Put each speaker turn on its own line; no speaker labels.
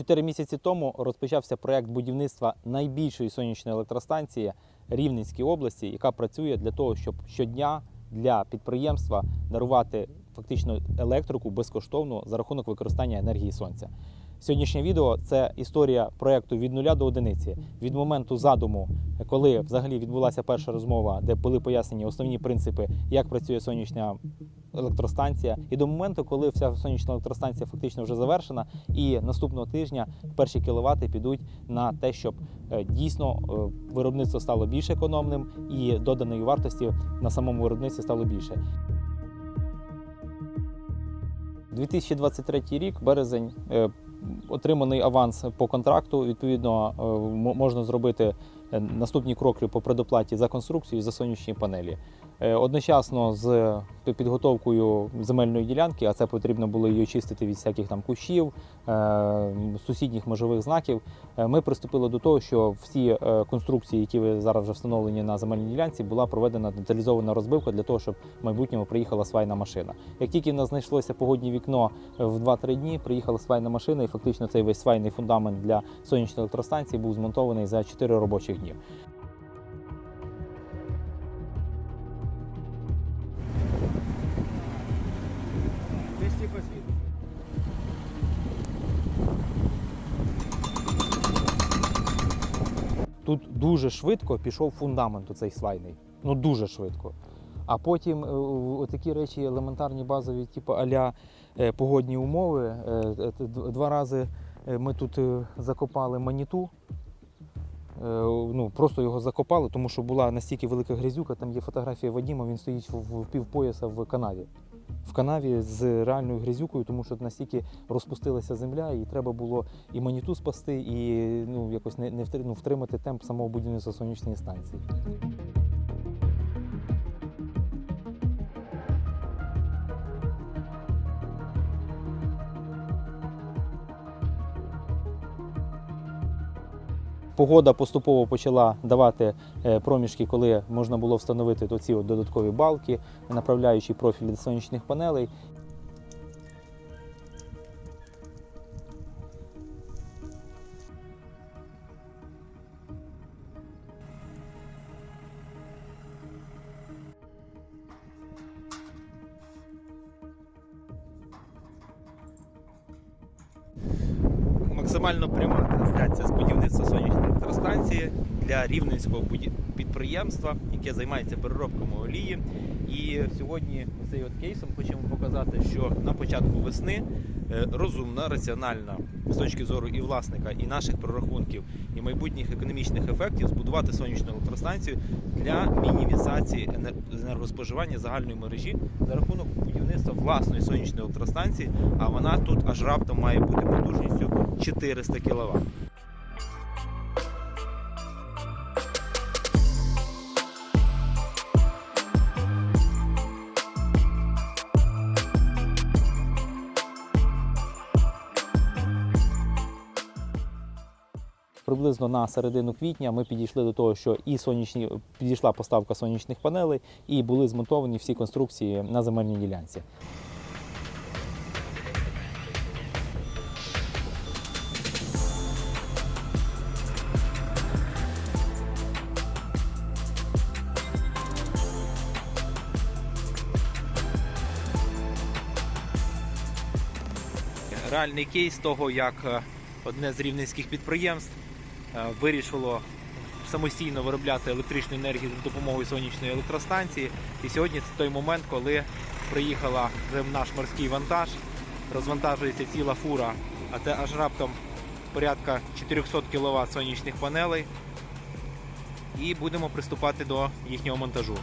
Чотири місяці тому розпочався проект будівництва найбільшої сонячної електростанції Рівненській області, яка працює для того, щоб щодня для підприємства дарувати фактично електрику безкоштовно за рахунок використання енергії сонця. Сьогоднішнє відео це історія проекту від нуля до одиниці. Від моменту задуму, коли взагалі відбулася перша розмова, де були пояснені основні принципи, як працює сонячна електростанція, і до моменту, коли вся сонячна електростанція фактично вже завершена, і наступного тижня перші кіловати підуть на те, щоб е, дійсно е, виробництво стало більш економним і доданої вартості на самому виробництві стало більше. 2023 рік, березень, е, отриманий аванс по контракту. Відповідно, можна зробити наступні кроки по предоплаті за конструкцію за сонячні панелі. Е, Одночасно з підготовкою земельної ділянки, а це потрібно було її очистити від всяких там кущів, е, сусідніх межових знаків. е, Ми приступили до того, що всі конструкції, які ви зараз вже встановлені на земельній ділянці, була проведена деталізована розбивка для того, щоб в майбутньому приїхала свайна машина. Як тільки в нас знайшлося погодні вікно в 2-3 дні, приїхала свайна машина, і фактично цей весь свайний фундамент для сонячної електростанції був змонтований за 4 робочих дні.
Вести по світу.
Тут дуже швидко пішов фундамент у цей свайний. Ну дуже швидко. А потім е, такі речі елементарні, базові, типу аля е, погодні умови. Е, Два рази ми тут закопали маніту. Ну, просто його закопали, тому що була настільки велика грязюка, там є фотографія Вадіма, він стоїть в півпояса в канаві. В канаві з реальною грязюкою, тому що настільки розпустилася земля, і треба було і маніту спасти, і ну, якось не, не ну, втримати темп самого будівництва сонячної станції. Погода поступово почала давати е, проміжки, коли можна було встановити ці додаткові балки, направляючи профіль до сонячних панелей. Максимально пряма трансляція з будівництва сонячної електростанції для рівненського підприємства, яке займається переробками олії. І сьогодні цей от кейсом хочемо показати, що на початку весни розумна, раціональна з точки зору і власника, і наших прорахунків, і майбутніх економічних ефектів збудувати сонячну електростанцію для мінімізації енергоспоживання загальної мережі за рахунок будівництва власної сонячної електростанції, а вона тут аж раптом має бути потужністю 400 кВт. Приблизно на середину квітня ми підійшли до того, що і сонячні підійшла поставка сонячних панелей, і були змонтовані всі конструкції на земельній ділянці. Реальний кейс того, як е, одне з рівненських підприємств вирішило самостійно виробляти електричну енергію за допомогою сонячної електростанції. І сьогодні це той момент, коли приїхала наш морський вантаж, розвантажується ціла фура, а це аж раптом порядка 400 кВт сонячних панелей. І будемо приступати до їхнього монтажу.